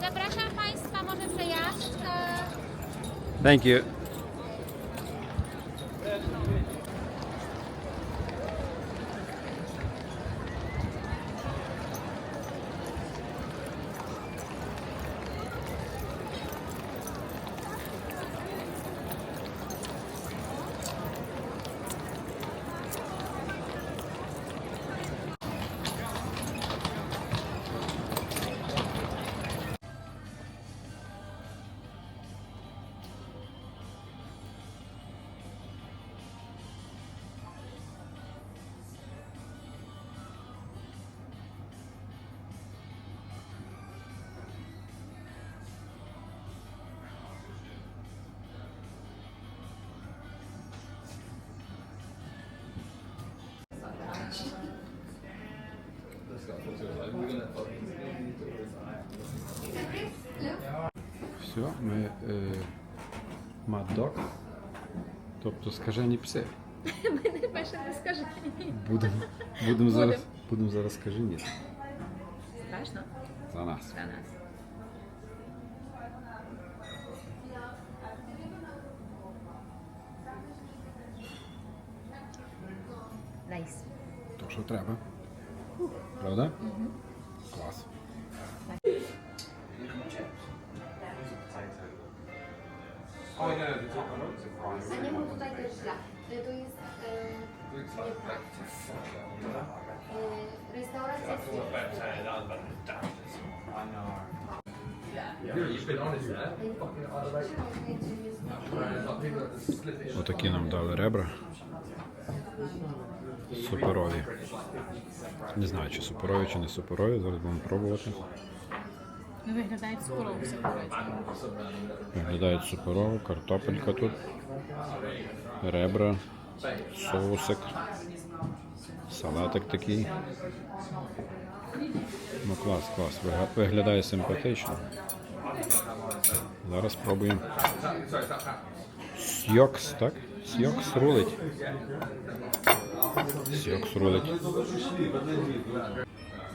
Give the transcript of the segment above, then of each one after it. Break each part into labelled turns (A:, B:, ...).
A: Zapraszam Państwa, może przejazd.
B: Thank you. Все, ми е, мад-дог, тобто скажені пси.
A: Мене перше не скажи.
B: Будемо будем зараз, будем зараз скажені
A: Страшно
B: за нас.
A: для нас. Найс.
B: То, що треба. Правда? Клас.
C: A nie mów tutaj też źle. Y, To jest e, e, restauracja
B: Отакі нам дали ребра. Суперові. Не знаю, чи суперові, чи не суперові. Зараз будемо пробувати.
A: Ну, виглядає скоро все
B: Виглядають суперово, картопелька тут, ребра, соусик, салатик такий. Ну клас, клас, виглядає симпатично. Зараз спробуємо. Сьокс, так? Сьокс рулить. Сьокс рулить.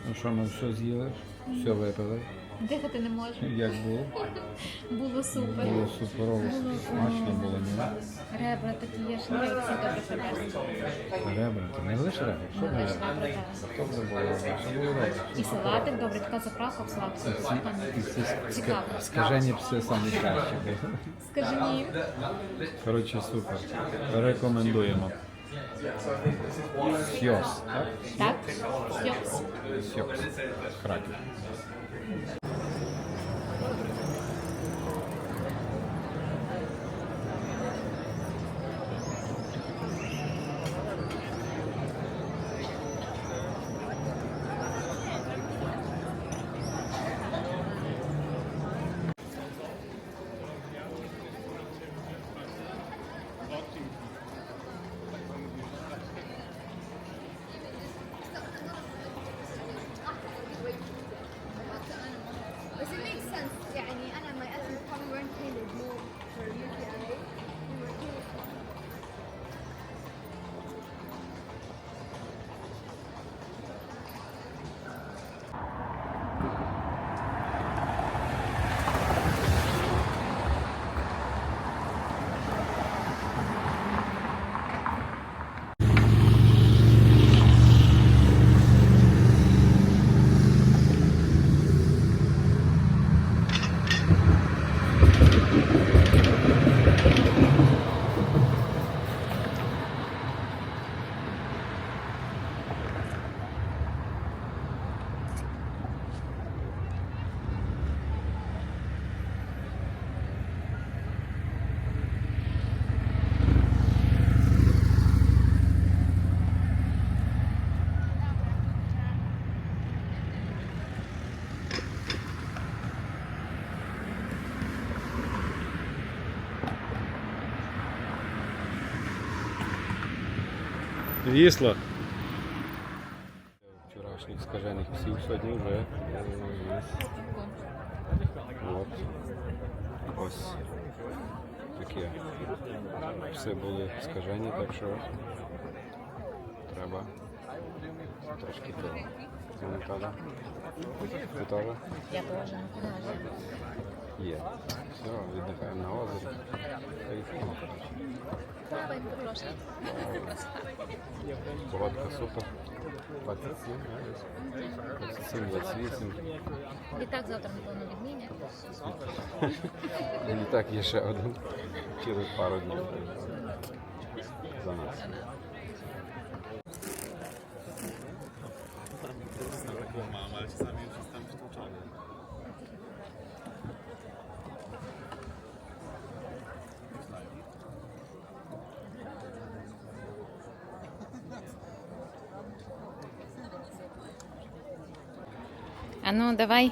B: Ну що, ми все з'їли, все випили.
A: Дихати не можна.
B: Як було?
A: Було супер.
B: Було суперово, смачно було, ні?
A: Ребра такі є, що не всі добре привезли.
B: Ребра, ти не лише ребра? Що ребра?
A: так.
B: Добре було що було ребра?
A: І салатик добре, така заправка в салатку. Цікаво.
B: скажені пси самі кращі були.
A: Скажи ні.
B: Коротше, супер. Рекомендуємо. Сьос, так?
A: Так? Йокс.
B: Сьос. Краків. Вісло. Вчорашніх скажених псів сьогодні вже е. От. Ось такі пси були скажені, так що треба трошки того. Це Наталя. Готова?
A: Я теж.
B: Є. Все, віддихаємо на озері. Кайфуємо, коротше.
A: Давай, трошки.
B: Погодка супер. 27, да, десь? 27, 28.
A: Літак завтра, напевно, відмінять.
B: І літак є ще один через пару днів. За нас.
A: А ну, давай.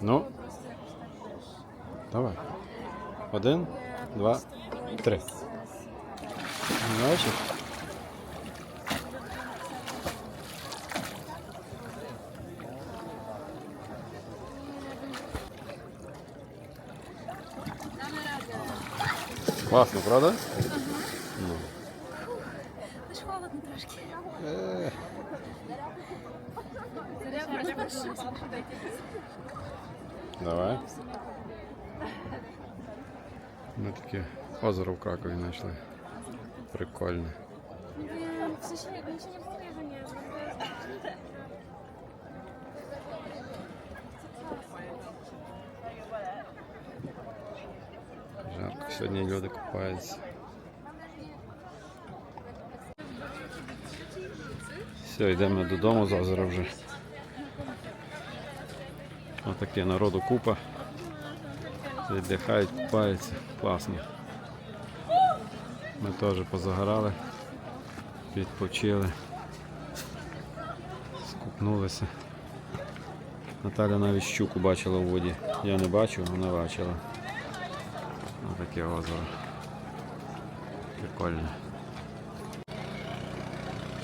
A: Ну,
B: давай. Один, два, три. Бачиш? Класно, правда? Ну.
A: Аж холодно трошки.
B: Е, Давай. Ми таке озеро в Кракові знайшли. Прикольне.
D: Wcześniej mi się nie mówi, że nie wiem.
B: Жарко. Сьогодні люди купаються. Все, йдемо додому з озера вже. Отаке народу купа. Віддихають, купаються. Класно. Ми теж позагорали, відпочили, скупнулися. Наталя навіть щуку бачила у воді. Я не бачив, вона бачила. Отаке озеро. Прикольне.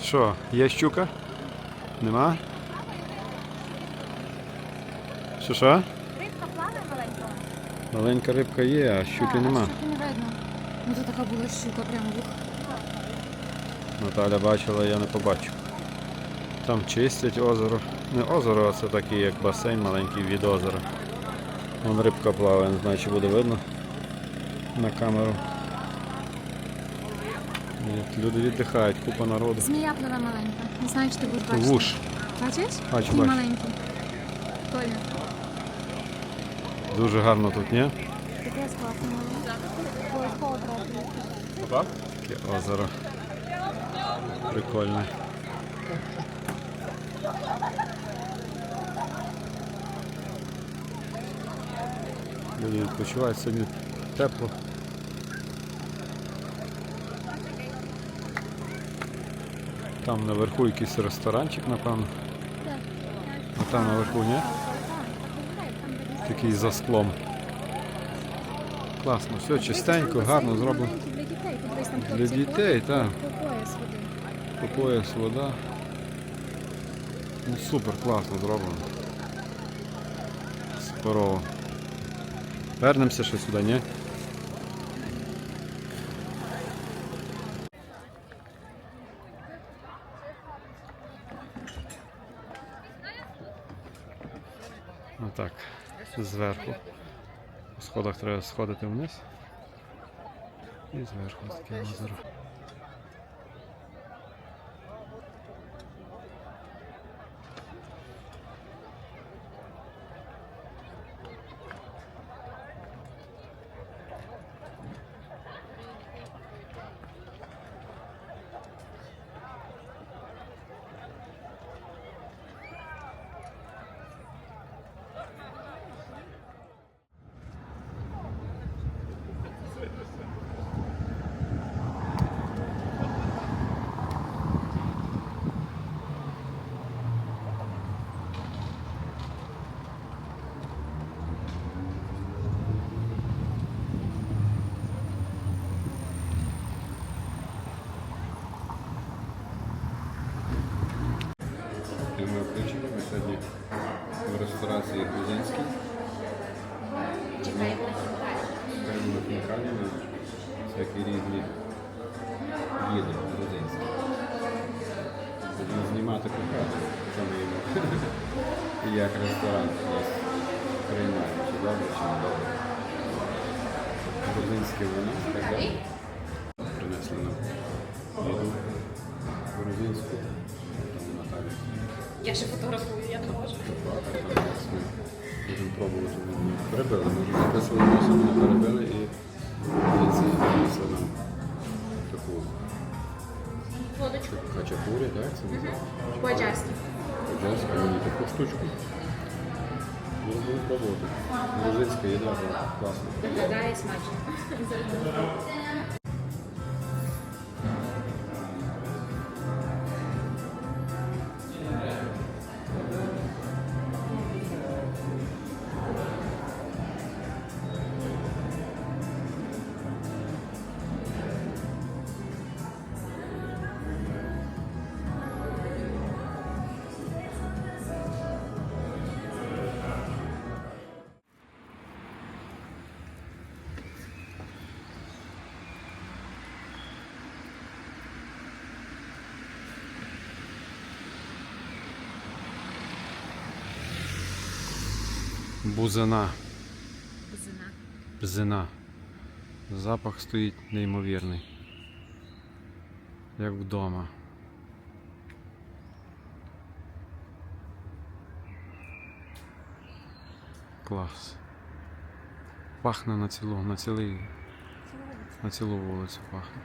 B: Що, є щука? Нема? Що що?
A: Рибка плаває маленька.
B: Маленька рибка є, а щуки нема.
A: Щуки не видно. Ну тут така була щука прямо в
B: Наталя бачила, я не побачив. Там чистять озеро. Не озеро, а це такий як басейн маленький від озера. Вон рибка плаває, не знаю, чи буде видно на камеру. І Люди віддихають, купа народу.
A: Змія пливе маленька. Не знаю, чи ти будеш бачити.
B: Вуш.
A: Бачиш?
B: Бачу,
A: Такий
B: бачу.
A: маленький. Прикольно.
B: Дуже гарно тут, ні?
A: Таке класно маленьке.
B: Таке озеро. Прикольне. Люди відпочивають сьогодні тепло. Там наверху якийсь ресторанчик, напевно. А там наверху, ні? Такий за склом. Класно, все чистенько, гарно зроблено.
A: Для дітей.
B: Так.
A: По пояс
B: вода. Ну супер, класно зроблено. Суперово. Вернемося ще сюди, ні?
E: Отак, зверху. У сходах треба сходити вниз. І зверху таке озеро.
B: Включені ми сьогодні в ресторації Грузинській.
C: Чекаємо на хінкалі.
B: Чекаємо на хінкалі на всякі різні їди грузинські. Будемо знімати покажу, що ми їмо. І як ресторан нас приймає, чи добре, чи не добре. Грузинське вино, так далі. Принесли нам їду грузинську. Там Наталя.
A: Я ще фотографую, я не можу.
B: Будемо пробувати. Перебили, ми вже записували м'ясо, вони перебили і і це принесли нам таку
A: Водочку.
B: хачапурі, так? Це?
A: По-аджарськи.
B: По-аджарськи, вони таку штучку. Будемо пробувати. Грузинська їда, класно.
A: Виглядає смачно.
E: Бузина.
F: Бузина.
E: Бзина. Запах стоїть неймовірний. Як вдома. Клас. Пахне на цілу, на цілий, на цілу вулицю пахне.